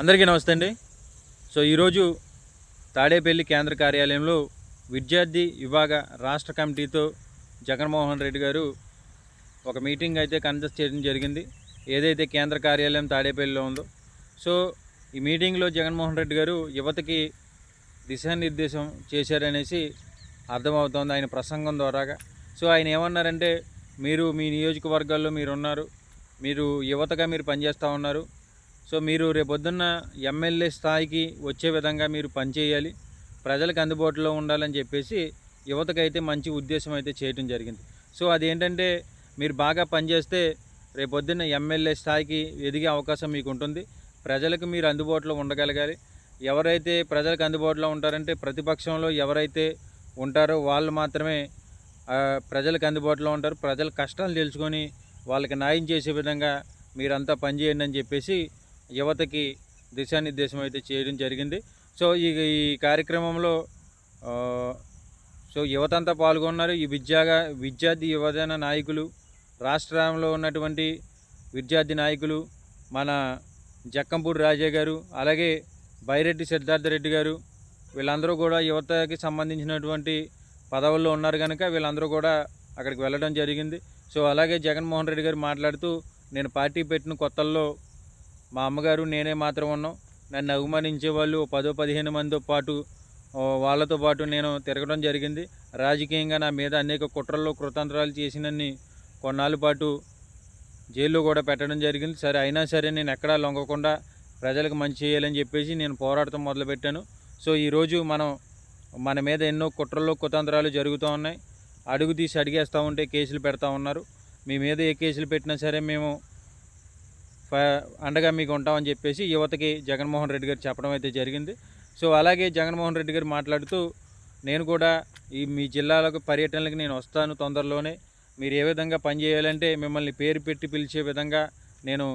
అందరికీ నమస్తే అండి. సో ఈరోజు తాడేపల్లి కేంద్ర కార్యాలయంలో విద్యార్థి విభాగ రాష్ట్ర కమిటీతో జగన్మోహన్ రెడ్డి గారు ఒక మీటింగ్ అయితే కండక్ట్ చేయడం జరిగింది. ఏదైతే కేంద్ర కార్యాలయం తాడేపల్లిలో ఉందో. సో ఈ మీటింగ్లో జగన్మోహన్ రెడ్డి గారు యువతకి దిశానిర్దేశం చేశారనేసి అర్థమవుతోంది ఆయన ప్రసంగం ద్వారాగా. సో ఆయన ఏమన్నారంటే మీరు మీ నియోజకవర్గాల్లో మీరున్నారు. మీరు యువతగా మీరు పనిచేస్తూ ఉన్నారు. సో మీరు రేపొద్దున్న ఎమ్మెల్యే స్థాయికి వచ్చే విధంగా మీరు పనిచేయాలి ప్రజలకు అందుబాటులో ఉండాలని చెప్పేసి యువతకైతే మంచి ఉద్దేశం అయితే చేయటం జరిగింది. సో అదేంటంటే మీరు బాగా పనిచేస్తే రేపొద్దున్న ఎమ్మెల్యే స్థాయికి ఎదిగే అవకాశం మీకు ఉంటుంది. ప్రజలకు మీరు అందుబాటులో ఉండగలగాలి. ఎవరైతే ప్రజలకు అందుబాటులో ఉంటారంటే ప్రతిపక్షంలో ఎవరైతే ఉంటారో వాళ్ళు మాత్రమే ప్రజలకు అందుబాటులో ఉంటారు. ప్రజల కష్టాలు తెలుసుకొని వాళ్ళకి న్యాయం చేసే విధంగా మీరంతా పనిచేయండి అని చెప్పేసి యువతకి దిశానిర్దేశం అయితే చేయడం జరిగింది. సో ఈ ఈ కార్యక్రమంలో సో యువతంతా పాల్గొన్నారు. ఈ విద్యాగా విద్యార్థి యువజన నాయకులు రాష్ట్రంలో ఉన్నటువంటి విద్యార్థి నాయకులు మన జక్కంపూడి రాజే గారు అలాగే బైరెడ్డి సిద్ధార్థ రెడ్డి గారు వీళ్ళందరూ కూడా యువతకి సంబంధించినటువంటి పదవుల్లో ఉన్నారు కనుక వీళ్ళందరూ కూడా అక్కడికి వెళ్ళడం జరిగింది. సో అలాగే జగన్మోహన్ రెడ్డి గారు మాట్లాడుతూ నేను పార్టీ పెట్టిన కొత్తల్లో మా అమ్మగారు నేనే మాత్రం ఉన్నాం. నన్ను అవమానించే వాళ్ళు పదో పదిహేను మందితో పాటు వాళ్ళతో పాటు నేను తిరగడం జరిగింది. రాజకీయంగా నా మీద అనేక కుట్రల్లో కృతంత్రాలు చేసినన్ని కొన్నాళ్ళ పాటు జైల్లో కూడా పెట్టడం జరిగింది. సరే అయినా సరే నేను ఎక్కడా లొంగకుండా ప్రజలకు మంచి చేయాలని చెప్పేసి నేను పోరాటం మొదలుపెట్టాను. సో ఈరోజు మనం మన మీద ఎన్నో కుట్రల్లో కుతంత్రాలు జరుగుతూ ఉన్నాయి. అడుగు తీసి అడిగేస్తూ ఉంటే కేసులు పెడతా ఉన్నారు. మీ మీద ఏ కేసులు పెట్టినా సరే మేము అండగా మీకు ఉంటామని చెప్పేసి యువతకి జగన్మోహన్ రెడ్డి గారు చెప్పడం అయితే జరిగింది. సో అలాగే జగన్మోహన్ రెడ్డి గారు మాట్లాడుతూ నేను కూడా ఈ మీ జిల్లాలకు పర్యటనలకు నేను వస్తాను తొందరలోనే. మీరు ఏ విధంగా పనిచేయాలంటే మిమ్మల్ని పేరు పెట్టి పిలిచే విధంగా నేను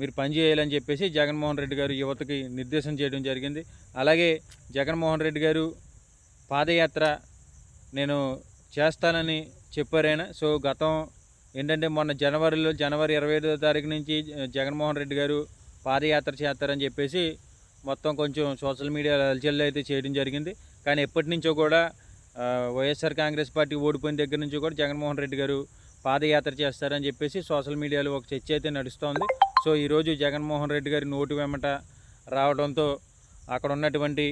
మీరు పనిచేయాలని చెప్పేసి జగన్మోహన్ రెడ్డి గారు యువతకి నిర్దేశం చేయడం జరిగింది. అలాగే జగన్మోహన్ రెడ్డి గారు పాదయాత్ర నేను చేస్తానని చెప్పారైనా సో గతం ఏంటంటే మొన్న జనవరిలో జనవరి ఇరవై ఐదో తారీఖు నుంచి జగన్మోహన్ రెడ్డి గారు పాదయాత్ర చేస్తారని చెప్పేసి మొత్తం కొంచెం సోషల్ మీడియా అలచల్లో అయితే చేయడం జరిగింది. కానీ ఎప్పటి నుంచో కూడా వైఎస్ఆర్ కాంగ్రెస్ పార్టీ ఓడిపోయిన దగ్గర నుంచి కూడా జగన్మోహన్ రెడ్డి గారు పాదయాత్ర చేస్తారని చెప్పేసి సోషల్ మీడియాలో ఒక చర్చ అయితే నడుస్తోంది. సో ఈరోజు జగన్మోహన్ రెడ్డి గారి నోటి వెంబట రావడంతో అక్కడ ఉన్నటువంటి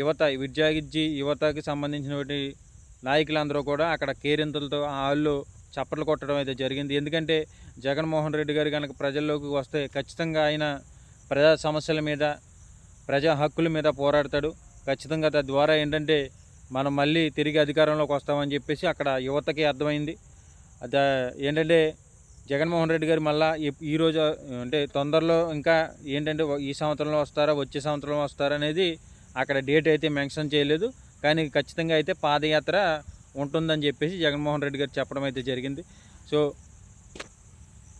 యువత విద్యార్థి యువతకి సంబంధించినటువంటి నాయకులందరూ కూడా అక్కడ కేరింతలతో ఆ హాల్లో చప్పట్లు కొట్టడం అయితే జరిగింది. ఎందుకంటే జగన్మోహన్ రెడ్డి గారు కనుక ప్రజల్లోకి వస్తే ఖచ్చితంగా ఆయన ప్రజా సమస్యల మీద ప్రజా హక్కుల మీద పోరాడతాడు. ఖచ్చితంగా తద్వారా ఏంటంటే మనం మళ్ళీ తిరిగి అధికారంలోకి వస్తామని చెప్పేసి అక్కడ యువతకి అర్థమైంది. అద ఏంటంటే జగన్మోహన్ రెడ్డి గారు మళ్ళా ఈరోజు అంటే తొందరలో ఇంకా ఏంటంటే ఈ సంవత్సరంలో వస్తారా వచ్చే సంవత్సరంలో వస్తారా అనేది అక్కడ డేట్ అయితే మెన్షన్ చేయలేదు. కానీ ఖచ్చితంగా అయితే పాదయాత్ర ఉంటుందని చెప్పేసి జగన్మోహన్ రెడ్డి గారు చెప్పడం అయితే జరిగింది. సో